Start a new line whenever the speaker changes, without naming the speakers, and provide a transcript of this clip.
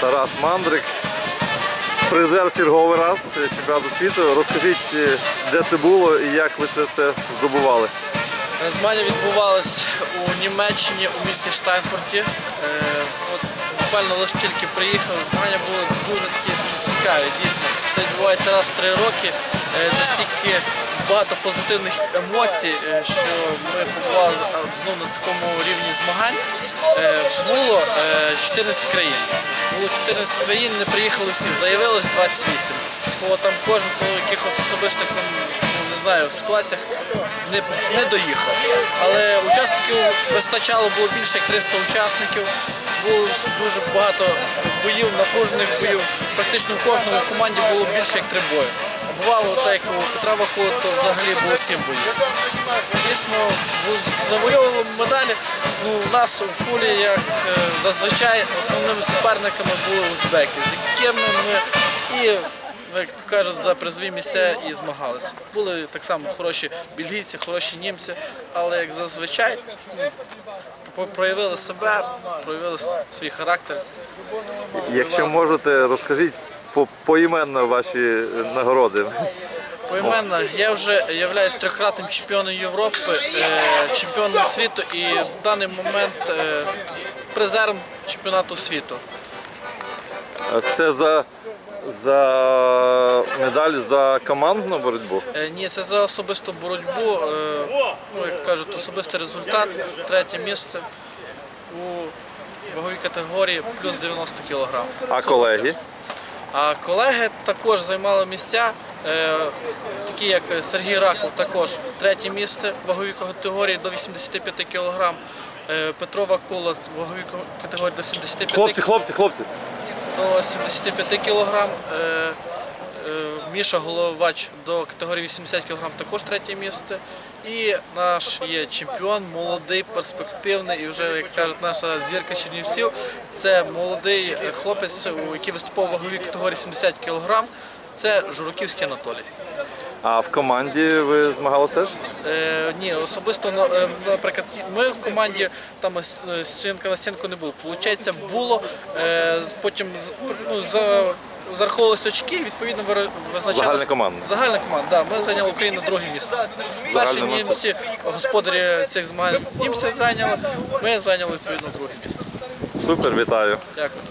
Тарас Мандрик, призер черговий раз чемпіонату світу. Розкажіть, е, де це було і як ви це все здобували.
Змагання відбувалися у Німеччині у місті Штайнфорті. Е, От буквально лише тільки приїхали. Змагання були дуже такі цікаві. Дійсно, це відбувається раз в три роки. Е, Настільки багато позитивних емоцій, е, що ми побували знову на такому рівні змагань. Е, Було е, 14 країн. Було 14 країн, не приїхали всі, заявилось 28. По там кожен по якихось особистих там, ну, не знаю, ситуаціях не, не доїхав. Але учасників вистачало, було більше як 300 учасників. Було дуже багато боїв, напружених боїв. Практично в кожному в команді було більше як три бої. Бувало, так як у Петра Вакула, то взагалі було сім боїв. Дійсно, завойовували медалі. Ну, у нас у фулі, як е, зазвичай, основними суперниками були узбеки, з якими ми і як то кажуть, за призові місця і змагалися. Були так само хороші бельгійці, хороші німці, але як зазвичай ну, проявили себе, проявили свій характер.
Якщо можете, розкажіть по- поіменно ваші е, нагороди.
Поіменно, я вже являюсь трьохкратним чемпіоном Європи, е, чемпіоном світу і в даний момент е, призером чемпіонату світу.
Це за, за медаль за командну боротьбу.
Ні, це за особисту боротьбу. Ну, як кажуть, особистий результат, третє місце у ваговій категорії плюс 90 кг.
А колеги?
А колеги також займали місця, е, такі як Сергій Раков, також третє місце в ваговій категорії до 85 кг. Е, Петро Вакула в ваговій категорії до 75
Хлопці, хлопці, хлопці.
до 75 кг. Міша Головач до категорії 80 кг також третє місце. І наш є чемпіон, молодий, перспективний, і вже, як кажуть, наша зірка Чернівців. Це молодий е, хлопець, у- який виступав у ваговій категорії 70 кг. Це Жураківський Анатолій.
А в команді ви змагалися теж?
Е, ні, особисто е, наприклад, ми в команді там е, стінка на стінку не було. Получається, було е, потім ну, за. Зараховувалися очки, і, відповідно визначалося.
Загальна команда.
Загальна команда, да. Ми зайняли Україну друге місце. Перші
Загальне
німці, господарі цих змагань німці зайняли, ми зайняли відповідно друге місце.
Супер, вітаю.
Дякую.